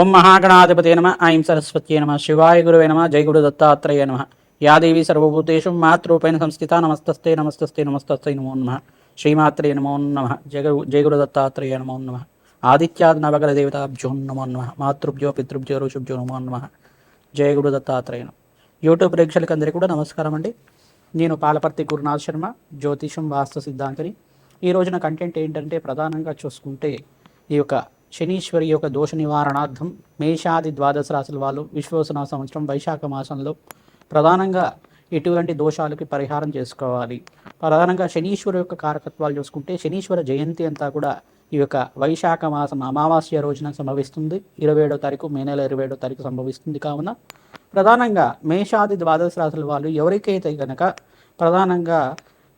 ఓం మహాగణాధిపతే నమ ఐం సరస్వత్యే నమ శివాయ గురువే నమ జై గురు దత్తాత్రేయ నమ. యాదేవి సర్వభూతేషు మాతృపైన సంస్థిత నమస్తస్తే నమస్తస్తే నమస్తస్తే నమో నమ. శ్రీమాత్రే నమో నమ జగ జయగురు దత్తాత్రేయ నమో నమ. ఆదిత్యాద్ నవగల దేవతాభ్యో నమో నమ మాతృభ్యో పితృభ్యో ఋషుభ్యో నమో నమ. జయగురు దత్తాత్రేయ నమ. యూట్యూబ్ ప్రేక్షకులందరికీ కూడా నమస్కారం అండి. నేను పాలపర్తి గురునాథ్ శర్మ జ్యోతిషం వాస్తు సిద్ధాంతిని. ఈ రోజున కంటెంట్ ఏంటంటే ప్రధానంగా చూసుకుంటే ఈ యొక్క శనీశ్వరి యొక్క దోష నివారణార్థం మేషాది ద్వాదశ రాశుల వాళ్ళు విశ్వసన సంవత్సరం వైశాఖ మాసంలో ప్రధానంగా ఎటువంటి దోషాలకి పరిహారం చేసుకోవాలి. ప్రధానంగా శనీశ్వరు యొక్క కారకత్వాలు చూసుకుంటే శనీశ్వర జయంతి అంతా కూడా ఈ యొక్క వైశాఖ మాసం అమావాస్య రోజున సంభవిస్తుంది. ఇరవై ఏడో తారీఖు మే నెల ఇరవై ఏడో తారీఖు సంభవిస్తుంది కావున. ప్రధానంగా మేషాది ద్వాదశ రాశుల వాళ్ళు ఎవరికైతే కనుక ప్రధానంగా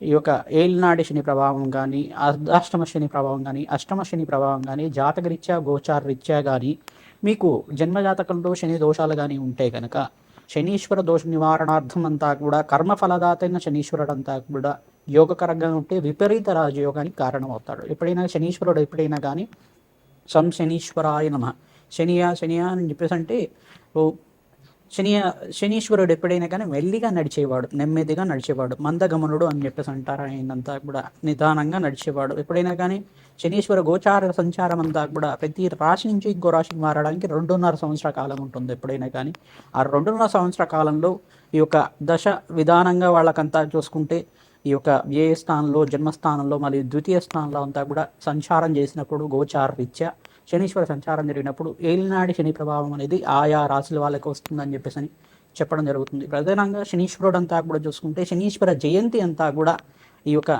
ఈ యొక్క ఏలినాడి శని ప్రభావం కానీ అర్ధాష్టమ శని ప్రభావం కానీ అష్టమ శని ప్రభావం కానీ జాతకరీత్యా గోచార రీత్యా కానీ మీకు జన్మజాతకంలో శని దోషాలు కానీ ఉంటే కనుక శనీశ్వర దోష నివారణార్థం అంతా కూడా కర్మఫలదాతైన శనీశ్వరుడు అంతా కూడా యోగకరంగా ఉంటే విపరీత రాజయోగానికి కారణమవుతాడు. ఎప్పుడైనా శనీశ్వరుడు ఎప్పుడైనా కానీ సం శనీశ్వరాయ నమ శనియా శనియా అని చెప్పేసి అంటే శని శనీశ్వరుడు ఎప్పుడైనా కానీ మెల్లిగా నడిచేవాడు నెమ్మదిగా నడిచేవాడు మందగమనుడు అని చెప్పేసి అంటారు ఆయనంతా కూడా. నిదానంగా నడిచేవాడు. ఎప్పుడైనా కానీ శనీశ్వర గోచార సంచారం అంతా కూడా ప్రతి రాశి నుంచి ఇంకో రాశికి మారడానికి రెండున్నర సంవత్సర కాలం ఉంటుంది ఎప్పుడైనా కానీ. ఆ రెండున్నర సంవత్సర కాలంలో ఈ యొక్క దశ విధానంగా వాళ్ళకంతా చూసుకుంటే ఈ యొక్క వ్యయ స్థానంలో జన్మస్థానంలో మరియు ద్వితీయ స్థానంలో అంతా కూడా సంచారం చేసినప్పుడు గోచార రీత్యా శనీశ్వర సంచారం జరిగినప్పుడు ఏలినాడి శని ప్రభావం అనేది ఆయా రాశుల వాళ్ళకి వస్తుందని చెప్పేసి అని చెప్పడం జరుగుతుంది. ప్రధానంగా శనీశ్వరుడు అంతా కూడా చూసుకుంటే శనీశ్వర జయంతి అంతా కూడా ఈ యొక్క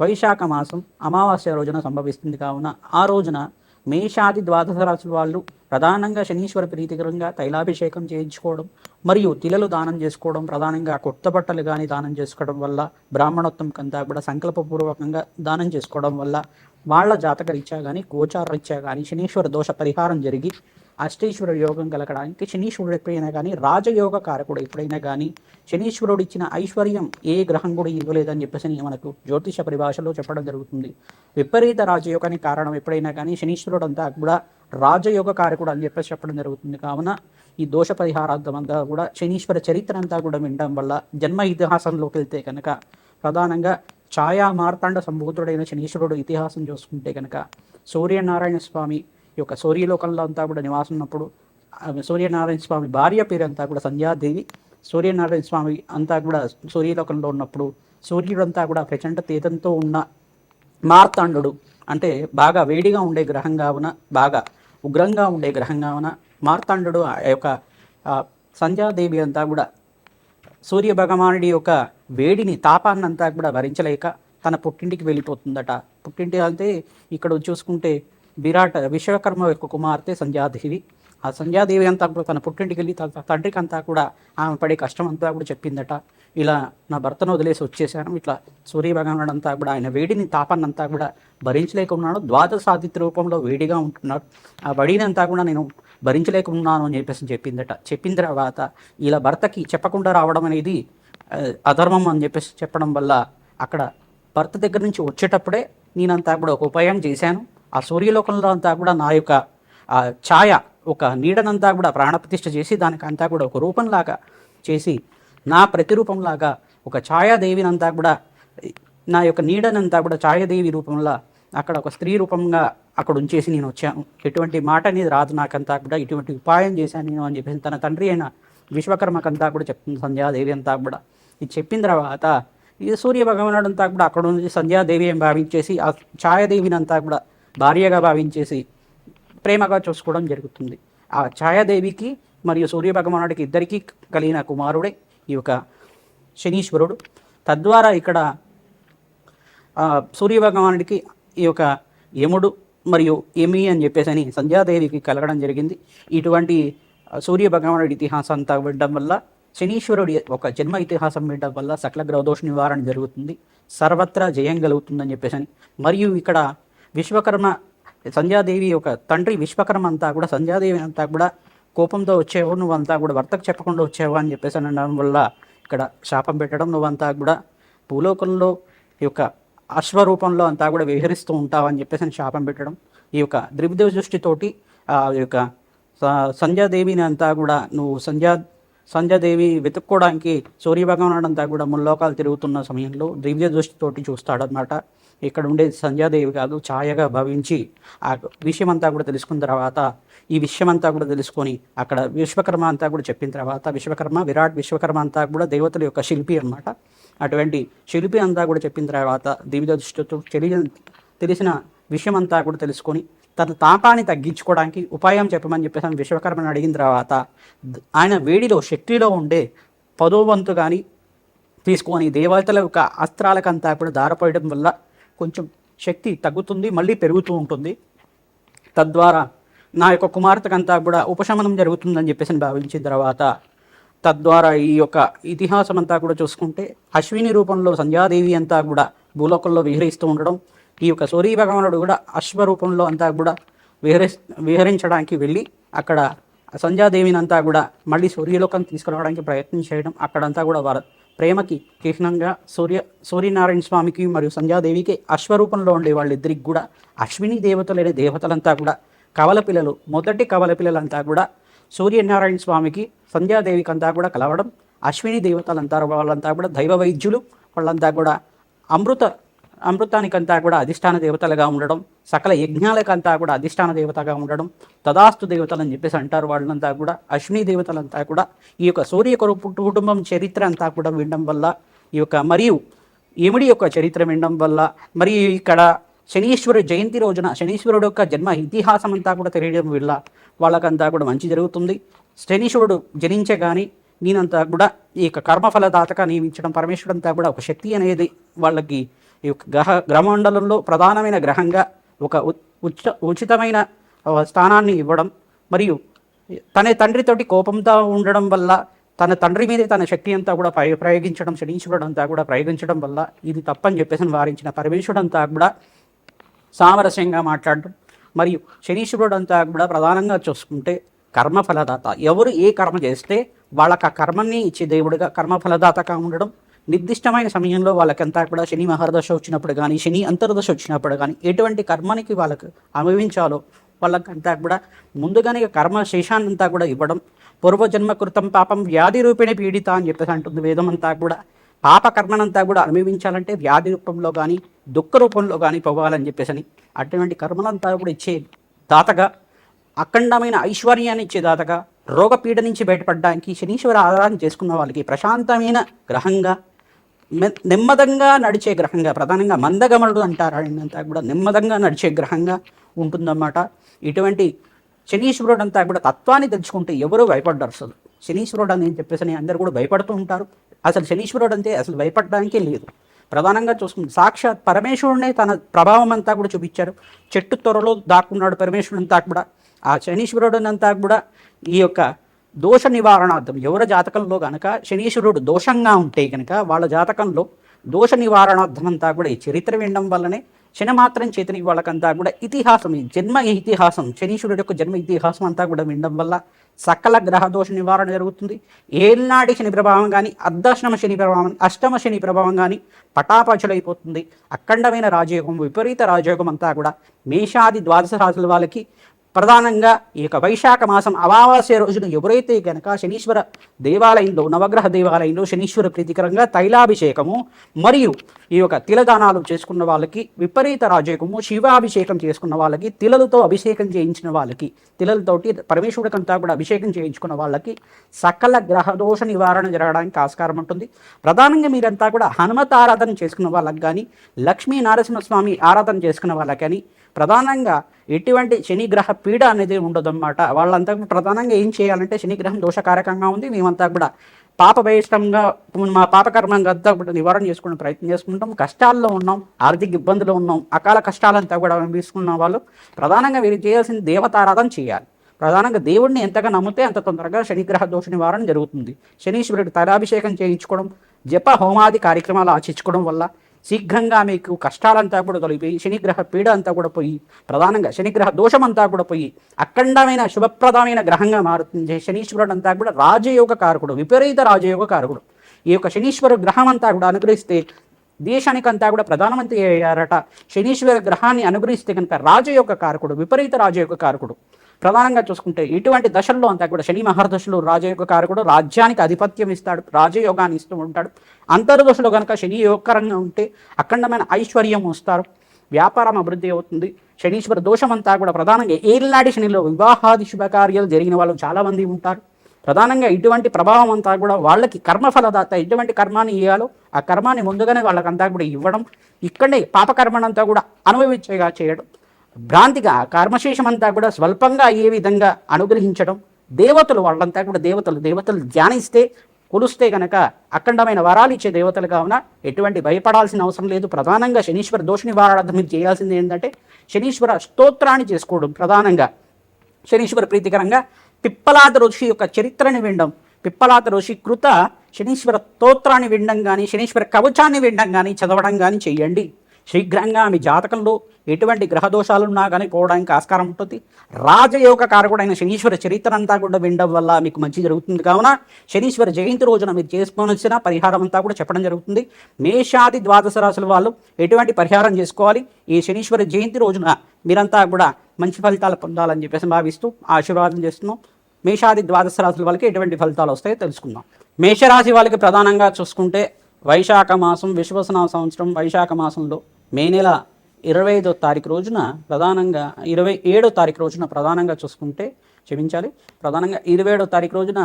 వైశాఖ మాసం అమావాస్య రోజున సంభవిస్తుంది కావున ఆ రోజున మేషాది ద్వాదశ రాశుల వాళ్ళు ప్రధానంగా శనీశ్వర ప్రీతికరంగా తైలాభిషేకం చేయించుకోవడం మరియు తిలలు దానం చేసుకోవడం ప్రధానంగా కొత్త బట్టలు కానీ దానం చేసుకోవడం వల్ల బ్రాహ్మణోత్తం కంతా కూడా సంకల్పపూర్వకంగా దానం చేసుకోవడం వల్ల వాళ్ళ జాతక రీత్యా కానీ గోచార రీత్యా కానీ శనీశ్వర దోష పరిహారం జరిగి అష్టేశ్వర యోగం కలగడానికి శనీశ్వరుడు ఎప్పుడైనా కానీ రాజయోగ కారకుడు ఎప్పుడైనా కానీ శనీశ్వరుడు ఇచ్చిన ఐశ్వర్యం ఏ గ్రహం కూడా ఇవ్వలేదని చెప్పేసి మనకు జ్యోతిష పరిభాషలో చెప్పడం జరుగుతుంది. విపరీత రాజయోగానికి కారణం ఎప్పుడైనా కానీ శనీశ్వరుడు అంతా కూడా రాజయోగ కారకుడు అని చెప్పేసి చెప్పడం జరుగుతుంది. కావున ఈ దోష పరిహారార్థం అంతా కూడా శనీశ్వర చరిత్ర అంతా కూడా వినడం వల్ల జన్మ ఇతిహాసంలోకి వెళ్తే కనుక ప్రధానంగా ఛాయా మార్తాండ సంభూతుడైన శనీశ్వరుడు ఇతిహాసం చూసుకుంటే కనుక సూర్యనారాయణ స్వామి యొక్క సూర్యలోకంలో అంతా కూడా నివాసం ఉన్నప్పుడు సూర్యనారాయణ స్వామి భార్య పేరు అంతా కూడా సంధ్యాదేవి. సూర్యనారాయణ స్వామి అంతా కూడా సూర్యలోకంలో ఉన్నప్పుడు సూర్యుడంతా కూడా ప్రచండ తీతంతో ఉన్న మార్తాండు అంటే బాగా వేడిగా ఉండే గ్రహం కావున బాగా ఉగ్రంగా ఉండే గ్రహం కావున మార్తాండు ఆ యొక్క సంధ్యాదేవి అంతా కూడా సూర్య భగవానుడి యొక్క వేడిని తాపాన్నంతా కూడా భరించలేక తన పుట్టింటికి వెళ్ళిపోతుందట. పుట్టింటి అంటే ఇక్కడ చూసుకుంటే విరాట్ విశ్వకర్మ యొక్క కుమార్తె సంధ్యాదేవి. ఆ సంధ్యాదేవి అంతా కూడా తన పుట్టింటికి వెళ్ళి తన తండ్రికి అంతా కూడా ఆమె పడే కష్టం అంతా కూడా చెప్పిందట. ఇలా నా భర్తను వదిలేసి వచ్చేసాను. ఇట్లా సూర్యభగవానుడు అంతా కూడా ఆయన వేడిని తాపాన్నంతా కూడా భరించలేక ఉన్నాడు. రూపంలో వేడిగా ఉంటున్నాడు. ఆ వడినంతా కూడా నేను భరించలేక ఉన్నాను అని చెప్పేసి చెప్పిందట. చెప్పిన తర్వాత ఇలా భర్తకి చెప్పకుండా రావడం అనేది అధర్మం అని చెప్పేసి చెప్పడం వల్ల అక్కడ భర్త దగ్గర నుంచి వచ్చేటప్పుడే నేనంతా కూడా ఒక ఉపాయం చేశాను. ఆ సూర్యలోకంలో అంతా కూడా నా యొక్క ఛాయ ఒక నీడనంతా కూడా ప్రాణప్రతిష్ఠ చేసి దానికి అంతా కూడా ఒక రూపంలాగా చేసి నా ప్రతిరూపంలాగా ఒక ఛాయాదేవినంతా కూడా నా యొక్క నీడనంతా కూడా ఛాయాదేవి రూపంలో అక్కడ ఒక స్త్రీ రూపంగా అక్కడ ఉంచేసి నేను వచ్చాను. ఎటువంటి మాట అనేది రాదు నాకంతా కూడా. ఇటువంటి ఉపాయం చేశాను నేను అని చెప్పేసి తన తండ్రి అయిన విశ్వకర్మకంతా కూడా చెప్తుంది సంధ్యాదేవి అంతా కూడా. ఇది చెప్పిన తర్వాత ఈ సూర్య భగవానుడు అంతా కూడా అక్కడ నుంచి సంధ్యాదేవి అని భావించేసి ఆ ఛాయాదేవిని అంతా కూడా భార్యగా భావించేసి ప్రేమగా చూసుకోవడం జరుగుతుంది. ఆ ఛాయాదేవికి మరియు సూర్య భగవానుడికి ఇద్దరికీ కలిగిన కుమారుడే ఈ యొక్క శనీశ్వరుడు. తద్వారా ఇక్కడ సూర్య భగవానుడికి ఈ యొక్క యముడు మరియు ఎమి అని చెప్పేసి అని సంధ్యాదేవికి కలగడం జరిగింది. ఇటువంటి సూర్య భగవానుడి ఇతిహాసం అంతా వినడం వల్ల శనీశ్వరుడి ఒక జన్మ ఇతిహాసం వినడం వల్ల సకల గ్రహదోష నివారణ జరుగుతుంది. సర్వత్రా జయం కలుగుతుందని చెప్పేసి అని. మరియు ఇక్కడ విశ్వకర్మ సంధ్యాదేవి యొక్క తండ్రి విశ్వకర్మ అంతా కూడా సంధ్యాదేవి అంతా కూడా కోపంతో వచ్చేవు నువ్వంతా కూడా భర్తకు చెప్పకుండా వచ్చేవా అని చెప్పేసి అనడం వల్ల ఇక్కడ శాపం పెట్టడం నువ్వంతా కూడా భూలోకంలో ఈ యొక్క అశ్వరూపంలో అంతా కూడా విహరిస్తూ ఉంటావని చెప్పేసి అని శాపం పెట్టడం. ఈ యొక్క ద్రివిదేవ దృష్టితోటి ఆ యొక్క సంధ్యాదేవిని అంతా కూడా నువ్వు సంధ్యా సంధ్యాదేవి వెతుక్కోవడానికి సూర్యభగవాన్ అంతా కూడా ముల్లోకాలు తిరుగుతున్న సమయంలో దివ్య దృష్టితోటి చూస్తాడనమాట ఇక్కడ ఉండే సంధ్యాదేవి కాదు ఛాయగా భావించి ఆ విషయమంతా కూడా తెలుసుకున్న తర్వాత ఈ విషయం అంతా కూడా తెలుసుకొని అక్కడ విశ్వకర్మ అంతా కూడా చెప్పిన తర్వాత విశ్వకర్మ విరాట్ విశ్వకర్మ అంతా కూడా దేవతల యొక్క శిల్పి అన్నమాట. అటువంటి శిల్పి అంతా కూడా చెప్పిన తర్వాత దివ్య దృష్టితో తెలియ తెలిసిన విషయం అంతా కూడా తెలుసుకొని తన తాపాన్ని తగ్గించుకోవడానికి ఉపాయం చెప్పమని చెప్పేసి విశ్వకర్మను అడిగిన తర్వాత ఆయన వేడిలో శక్తిలో ఉండే పదో వంతు కానీ తీసుకొని దేవతల యొక్క అస్త్రాలకంతా కూడా దారపోయడం వల్ల కొంచెం శక్తి తగ్గుతుంది మళ్ళీ పెరుగుతూ ఉంటుంది. తద్వారా నా యొక్క కుమార్తెకంతా కూడా ఉపశమనం జరుగుతుందని చెప్పేసి భావించిన తర్వాత తద్వారా ఈ యొక్క ఇతిహాసం అంతా కూడా చూసుకుంటే అశ్విని రూపంలో సంధ్యాదేవి అంతా కూడా భూలోకంలో విహరిస్తూ ఉండడం ఈ యొక్క సూర్య భగవానుడు కూడా అశ్వరూపంలో అంతా కూడా విహరి విహరించడానికి వెళ్ళి అక్కడ సంధ్యాదేవిని అంతా కూడా మళ్ళీ సూర్యలోకం తీసుకురావడానికి ప్రయత్నం చేయడం అక్కడంతా కూడా వారు ప్రేమకి చిహ్నంగా సూర్య సూర్యనారాయణ స్వామికి మరియు సంధ్యాదేవికి అశ్వరూపంలో ఉండే వాళ్ళిద్దరికి కూడా అశ్విని దేవతలైన దేవతలంతా కూడా కవల పిల్లలు మొదటి కవల పిల్లలంతా కూడా సూర్యనారాయణ స్వామికి సంధ్యాదేవికి అంతా కూడా కలవడం అశ్విని దేవతలంతా వాళ్ళంతా కూడా దైవ వైద్యులు వాళ్ళంతా కూడా అమృత అమృతానికంతా కూడా అధిష్టాన దేవతలుగా ఉండడం సకల యజ్ఞాలకంతా కూడా అధిష్టాన దేవతగా ఉండడం తదాస్తు దేవతలు అని చెప్పేసి అంటారు వాళ్ళంతా కూడా అశ్విని దేవతలంతా కూడా ఈ యొక్క సూర్య కుటుంబం చరిత్ర అంతా కూడా వినడం వల్ల ఈ యొక్క మరియు యముడి యొక్క చరిత్ర వినడం వల్ల మరి ఇక్కడ శనీశ్వరుడు జయంతి రోజున శనీశ్వరుడు యొక్క జన్మ ఇతిహాసం అంతా కూడా తెలియడం వల్ల వాళ్ళకంతా కూడా మంచి జరుగుతుంది. శనీశ్వరుడు జనించే కానీ నేనంతా కూడా ఈ యొక్క కర్మఫలదాతగా నియమించడం పరమేశ్వరుడు అంతా కూడా ఒక శక్తి అనేది వాళ్ళకి ఈ యొక్క గ్రహ గ్రహమండలంలో ప్రధానమైన గ్రహంగా ఒక ఉ- ఉచిత ఉచితమైన స్థానాన్ని ఇవ్వడం మరియు తన తండ్రితోటి కోపంతో ఉండడం వల్ల తన తండ్రి మీద తన శక్తి అంతా కూడా ప్రయ- ప్రయోగించడం శనీశ్వరుడు అంతా కూడా ప్రయోగించడం వల్ల ఇది తప్పని చెప్పేసి వారించిన పరమేశ్వరుడు అంతా కూడా సామరస్యంగా మాట్లాడడం మరియు శనీశ్వరుడు అంతా కూడా ప్రధానంగా చూసుకుంటే కర్మఫలదాత ఎవరు ఏ కర్మ చేస్తే వాళ్ళకి ఆ కర్మని ఇచ్చే దేవుడిగా కర్మఫలదాతగా ఉండడం నిర్దిష్టమైన సమయంలో వాళ్ళకంతా కూడా శని మహర్దశ వచ్చినప్పుడు కానీ శని అంతర్దశ వచ్చినప్పుడు కానీ ఎటువంటి కర్మనికి వాళ్ళకు అనుభవించాలో వాళ్ళకంతా కూడా ముందుగానే కర్మ శేషాన్నంతా కూడా ఇవ్వడం పూర్వజన్మ కృతం పాపం వ్యాధి రూపేణ పీడిత అని చెప్పేసి అంటుంది వేదం అంతా కూడా. పాప కర్మనంతా కూడా అనుభవించాలంటే వ్యాధి రూపంలో కానీ దుఃఖ రూపంలో కానీ పోవాలని చెప్పేసి అటువంటి కర్మలంతా కూడా ఇచ్చే దాతగా అఖండమైన ఐశ్వర్యాన్ని ఇచ్చే దాతగా రోగపీడ నుంచి బయటపడడానికి శనీశ్వర ఆరాధన చేసుకున్న వాళ్ళకి ప్రశాంతమైన గ్రహంగా నెమ్మదంగా నడిచే గ్రహంగా ప్రధానంగా మందగమనుడు అంటారు ఆయనంతా కూడా నెమ్మదంగా నడిచే గ్రహంగా ఉంటుందన్నమాట. ఇటువంటి శనీశ్వరుడు అంతా కూడా తత్వాన్ని తెచ్చుకుంటే ఎవరూ భయపడ్డారు అసలు. శనీశ్వరుడు అని చెప్పేసి అని అందరూ కూడా భయపడుతూ ఉంటారు. అసలు శనీశ్వరుడు అంతే అసలు భయపడడానికే లేదు. ప్రధానంగా చూసుకుంటే సాక్షాత్ పరమేశ్వరుడే తన ప్రభావం అంతా కూడా చూపించారు. చెట్టు త్వరలో దాక్కున్నాడు పరమేశ్వరుడు అంతా కూడా. ఆ శనీశ్వరుడు అంతా కూడా ఈ యొక్క దోష నివారణార్థం ఎవరి జాతకంలో కనుక శనీశ్వరుడు దోషంగా ఉంటే కనుక వాళ్ళ జాతకంలో దోష నివారణార్థం అంతా కూడా ఈ చరిత్ర వినడం వల్లనే శనిమాత్రం చేతని వాళ్ళకంతా కూడా ఇతిహాసం ఈ జన్మ ఇతిహాసం శనీశ్వరుడు యొక్క జన్మ ఇతిహాసం అంతా కూడా వినడం వల్ల సకల గ్రహ దోష నివారణ జరుగుతుంది. ఏనాటి శని ప్రభావం కానీ అర్ధాశ్రమ శని ప్రభావం అష్టమ శని ప్రభావం కానీ పటాపచలైపోతుంది. అఖండమైన రాజయోగం విపరీత రాజయోగం అంతా కూడా మేషాది ద్వాదశ రాశుల వాళ్ళకి ప్రధానంగా ఈ యొక్క వైశాఖ మాసం అమావాస్య రోజున ఎవరైతే కనుక శనీశ్వర దేవాలయంలో నవగ్రహ దేవాలయంలో శనీశ్వర ప్రీతికరంగా తైలాభిషేకము మరియు ఈ యొక్క తిలదానాలు చేసుకున్న వాళ్ళకి విపరీత రాజయోగము శివాభిషేకం చేసుకున్న వాళ్ళకి తిలలతో అభిషేకం చేయించిన వాళ్ళకి తిలలతోటి పరమేశ్వరుడికంతా కూడా అభిషేకం చేయించుకున్న వాళ్ళకి సకల గ్రహదోష నివారణ జరగడానికి ఆస్కారం ఉంటుంది. ప్రధానంగా మీరంతా కూడా హనుమత్ ఆరాధన చేసుకున్న వాళ్ళకి కానీ లక్ష్మీ నరసింహస్వామి ఆరాధన చేసుకున్న వాళ్ళకి కానీ ప్రధానంగా ఎటువంటి శనిగ్రహ పీడ అనేది ఉండదన్నమాట. వాళ్ళంతా కూడా ప్రధానంగా ఏం చేయాలంటే శనిగ్రహం దోషకారకంగా ఉంది. మేమంతా కూడా పాప బహిష్టంగా మా పాపకర్మంగా అంతా కూడా నివారణ చేసుకునే ప్రయత్నం చేసుకుంటాం. కష్టాల్లో ఉన్నాం ఆర్థిక ఇబ్బందులు ఉన్నాం అకాల కష్టాలంతా కూడా తీసుకున్న వాళ్ళు ప్రధానంగా వీరు చేయాల్సిన దేవతారాధన చేయాలి. ప్రధానంగా దేవుడిని ఎంతగా నమ్మితే అంత తొందరగా శనిగ్రహ దోష నివారణ జరుగుతుంది. శనీశ్వరుడు తలాభిషేకం చేయించుకోవడం జప హోమాది కార్యక్రమాలు ఆచరించుకోవడం వల్ల శీఘ్రంగా మీకు కష్టాలంతా కూడా తొలగిపోయి శనిగ్రహ పీడ అంతా కూడా పోయి ప్రధానంగా శనిగ్రహ దోషం అంతా కూడా పోయి అఖండమైన శుభప్రదమైన గ్రహంగా మారుతుంది శనీశ్వరుడు అంతా కూడా రాజయోగ కారకుడు విపరీత రాజయోగ కారకుడు. ఈ యొక్క శనీశ్వర గ్రహం అంతా కూడా అనుగ్రహిస్తే దేశానికంతా కూడా ప్రధానమంత్రి అయ్యారట. శనీశ్వర గ్రహాన్ని అనుగ్రహిస్తే కనుక రాజయోగ కారకుడు విపరీత రాజయోగ కారకుడు. ప్రధానంగా చూసుకుంటే ఇటువంటి దశల్లో అంతా కూడా శని మహర్దశలు రాజయోగ కారకుడు రాజ్యానికి ఆధిపత్యం ఇస్తాడు రాజయోగాన్ని ఇస్తూ ఉంటాడు. అంతర్దశలో కనుక శని యోగకరంగా ఉంటే అఖండమైన ఐశ్వర్యం వస్తారు. వ్యాపారం అభివృద్ధి అవుతుంది. శనీశ్వర దోషం అంతా కూడా ప్రధానంగా ఏళ్ళనాటి శనిలో వివాహాది శుభకార్యాలు జరిగిన వాళ్ళు చాలామంది ఉంటారు. ప్రధానంగా ఇటువంటి ప్రభావం అంతా కూడా వాళ్ళకి కర్మఫలదాత ఎటువంటి కర్మాన్ని ఇవ్వాలో ఆ కర్మాన్ని ముందుగానే వాళ్ళకంతా కూడా ఇవ్వడం ఇక్కడే పాపకర్మనంతా కూడా అనుభవించేగా చేయడం భ్రాంతిగా కర్మశేషం అంతా కూడా స్వల్పంగా అయ్యే విధంగా అనుగ్రహించడం దేవతలు వాళ్ళంతా కూడా దేవతలు దేవతలు ధ్యానిస్తే కొలుస్తే గనక అఖండమైన వరాలు ఇచ్చే దేవతలు కావున ఎటువంటి భయపడాల్సిన అవసరం లేదు. ప్రధానంగా శనీశ్వర దోష నివారణార్థం మీరు చేయాల్సింది ఏంటంటే శనీశ్వర స్తోత్రాన్ని చేసుకోవడం ప్రధానంగా. శనీశ్వర ప్రీతికరంగా పిప్పలాద ఋషి యొక్క చరిత్రని వినడం పిప్పలాద ఋషి కృత శనీశ్వర స్తోత్రాన్ని వినడం కానీ శనీశ్వర కవచాన్ని వినడం కానీ చదవడం కానీ చెయ్యండి శీఘ్రంగా మీ జాతకంలో ఎటువంటి గ్రహదోషాలున్నా కానీ పోవడానికి ఆస్కారం ఉంటుంది. రాజయోగ కారకుడైన శనీశ్వర చరిత్ర అంతా కూడా వినడం వల్ల మీకు మంచి జరుగుతుంది. కావున శనీశ్వర జయంతి రోజున మీరు చేసుకోవాల్సిన పరిహారం అంతా కూడా చెప్పడం జరుగుతుంది. మేషాది ద్వాదశ రాశుల వాళ్ళు ఎటువంటి పరిహారం చేసుకోవాలి? ఈ శనీశ్వర జయంతి రోజున మీరంతా కూడా మంచి ఫలితాలు పొందాలని చెప్పేసి భావిస్తూ ఆశీర్వాదం చేస్తున్నాం. మేషాది ద్వాదశ రాశుల వాళ్ళకి ఎటువంటి ఫలితాలు వస్తాయో తెలుసుకుందాం. మేషరాశి వాళ్ళకి ప్రధానంగా చూసుకుంటే వైశాఖ మాసం విశ్వసన సంవత్సరం వైశాఖ మాసంలో మే నెల ఇరవై ఐదో తారీఖు రోజున ప్రధానంగా ఇరవై ఏడో తారీఖు రోజున ప్రధానంగా చూసుకుంటే క్షమించాలి ప్రధానంగా ఇరవై ఏడో తారీఖు రోజున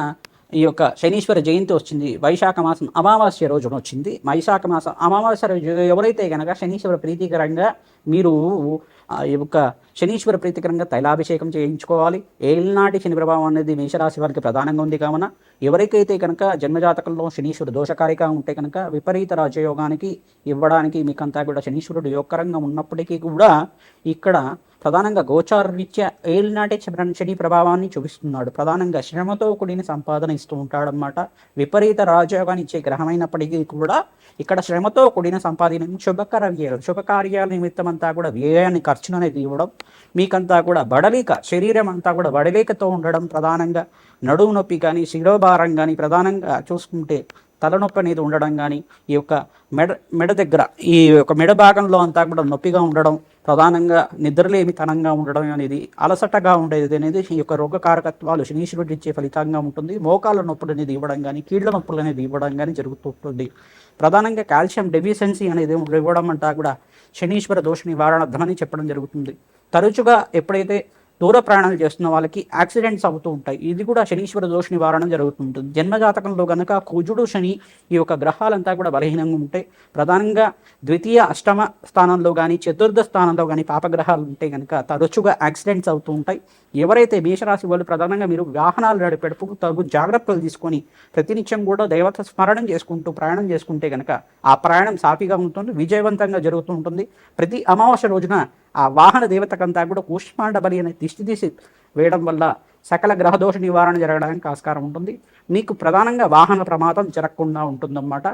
యొక్క శనీశ్వర జయంతి వచ్చింది. వైశాఖ మాసం అమావాస్య రోజున వచ్చింది. వైశాఖ మాసం అమావాస్య రోజు ఎవరైతే కనుక శనీశ్వర ప్రీతికరంగా మీరు ఈ యొక్క శనీశ్వర ప్రీతికరంగా తైలాభిషేకం చేయించుకోవాలి. ఏళ్ళనాటి శని ప్రభావం అనేది మేషరాశి వారికి ప్రధానంగా ఉంది కావున ఎవరికైతే కనుక జన్మజాతకంలో శనీశ్వరుడు దోషకారిగా ఉంటే కనుక విపరీత రాజయోగానికి ఇవ్వడానికి మీకంతా కూడా శనీశ్వరుడు యోగకరంగా ఉన్నప్పటికీ కూడా ఇక్కడ ప్రధానంగా గోచారరీత్యా ఏళ్ళనాటే చంద్ర శని ప్రభావాన్ని చూపిస్తున్నాడు. ప్రధానంగా శ్రమతో కూడిన సంపాదన ఇస్తూ ఉంటాడనమాట విపరీత రాజయోగాన్ని ఇచ్చే గ్రహమైనప్పటికీ కూడా ఇక్కడ శ్రమతో కూడిన సంపాదన శుభకార్యాలు శుభకార్యాల నిమిత్తం అంతా కూడా వ్యయాన్ని ఖర్చును అనేది ఇవ్వడం మీకంతా కూడా బడలిక శరీరం అంతా కూడా బడలికతో ఉండడం ప్రధానంగా నడుము నొప్పి కానీ శిరోభారం కానీ ప్రధానంగా చూసుకుంటే తలనొప్పి అనేది ఉండడం కానీ ఈ యొక్క మెడ మెడ దగ్గర ఈ యొక్క మెడ భాగంలో అంతా కూడా నొప్పిగా ఉండడం ప్రధానంగా నిద్రలేమితనంగా ఉండడం అనేది అలసటగా ఉండేది అనేది ఈ యొక్క రోగ కారకత్వాలు శనీశ్వరుడు ఇచ్చే ఫలితంగా ఉంటుంది. మోకాళ్ళ నొప్పులు అనేది ఇవ్వడం కానీ కీళ్ళ నొప్పులు అనేది ఇవ్వడం కానీ జరుగుతూ ఉంటుంది. ప్రధానంగా కాల్షియం డెఫిషియన్సీ అనేది ఇవ్వడం అంటా కూడా శనీశ్వర దోష నివారణ అని చెప్పడం జరుగుతుంది. తరచుగా ఎప్పుడైతే దూర ప్రయాణాలు చేస్తున్న వాళ్ళకి యాక్సిడెంట్స్ అవుతూ ఉంటాయి. ఇది కూడా శనీశ్వర దోష నివారణ జరుగుతుంటుంది. జన్మజాతకంలో కనుక కుజుడు శని ఈ యొక్క గ్రహాలంతా కూడా బలహీనంగా ఉంటాయి ప్రధానంగా ద్వితీయ అష్టమ స్థానంలో కానీ చతుర్థ స్థానంలో కానీ పాపగ్రహాలు ఉంటే కనుక తరచుగా యాక్సిడెంట్స్ అవుతూ ఉంటాయి. ఎవరైతే మేషరాశి వాళ్ళు ప్రధానంగా మీరు వాహనాలు నడిపెడుపు తగు జాగ్రత్తలు తీసుకొని ప్రతినిత్యం కూడా దేవత స్మరణం చేసుకుంటూ ప్రయాణం చేసుకుంటే కనుక ఆ ప్రయాణం సాఫీగా ఉంటుంది విజయవంతంగా జరుగుతూ ఉంటుంది. ప్రతి అమావాస్య రోజున ఆ వాహన దేవతకంతా కూడా కూష్మాండ బలి అనే దిష్టి తీసి వేయడం వల్ల సకల గ్రహదోష నివారణ జరగడానికి ఆస్కారం ఉంటుంది. మీకు ప్రధానంగా వాహన ప్రమాదం జరగకుండా ఉంటుందన్నమాట.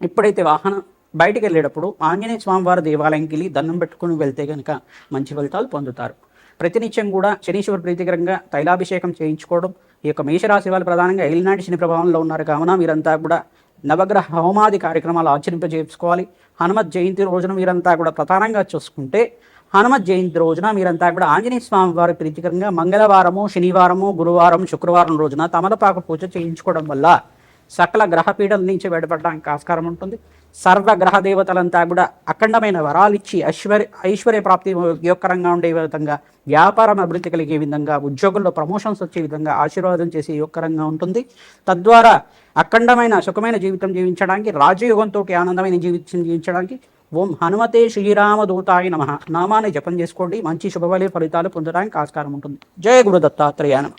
ఎప్పుడైతే వాహనం బయటికి వెళ్ళేటప్పుడు ఆంజనేయ స్వామివారి దేవాలయంకి వెళ్ళి దండం పెట్టుకుని వెళ్తే కనుక మంచి ఫలితాలు పొందుతారు. ప్రతినిత్యం కూడా శనీశ్వర ప్రీతికరంగా తైలాభిషేకం చేయించుకోవడం ఈ యొక్క మేషరాశి వాళ్ళు ప్రధానంగా ఎలినాటి శని ప్రభావంలో ఉన్నారు కావున మీరంతా కూడా నవగ్రహ హోమాది కార్యక్రమాలు ఆచరింపజేసుకోవాలి. హనుమత్ జయంతి రోజున మీరంతా కూడా ప్రధానంగా చూసుకుంటే హనుమత్ జయంతి రోజున మీరంతా కూడా ఆంజనేయ స్వామి వారి ప్రీతికరంగా మంగళవారము శనివారము గురువారం శుక్రవారం రోజున తమలపాకు పూజ చేయించుకోవడం వల్ల సకల గ్రహపీడల నుంచి బయటపడడానికి ఆస్కారం ఉంటుంది. సర్వ గ్రహ దేవతలంతా కూడా అఖండమైన వరాలు ఇచ్చి ఐశ్వర్య ఐశ్వర్య ప్రాప్తి యోగకరంగా ఉండే విధంగా వ్యాపారం అభివృద్ధి కలిగే విధంగా ఉద్యోగుల్లో ప్రమోషన్స్ వచ్చే విధంగా ఆశీర్వాదం చేసే యోగకరంగా ఉంటుంది. తద్వారా అఖండమైన సుఖమైన జీవితం జీవించడానికి రాజయోగంతో ఆనందమైన జీవితం జీవించడానికి ఓం హనుమతే శ్రీరామ దూతాయ నమ. నామాన్ని జపం చేసుకోండి. మంచి శుభబలి ఫలితాలు పొందడానికి ఆస్కారం ఉంటుంది. జయ గురు దత్తాత్రేయ నమ.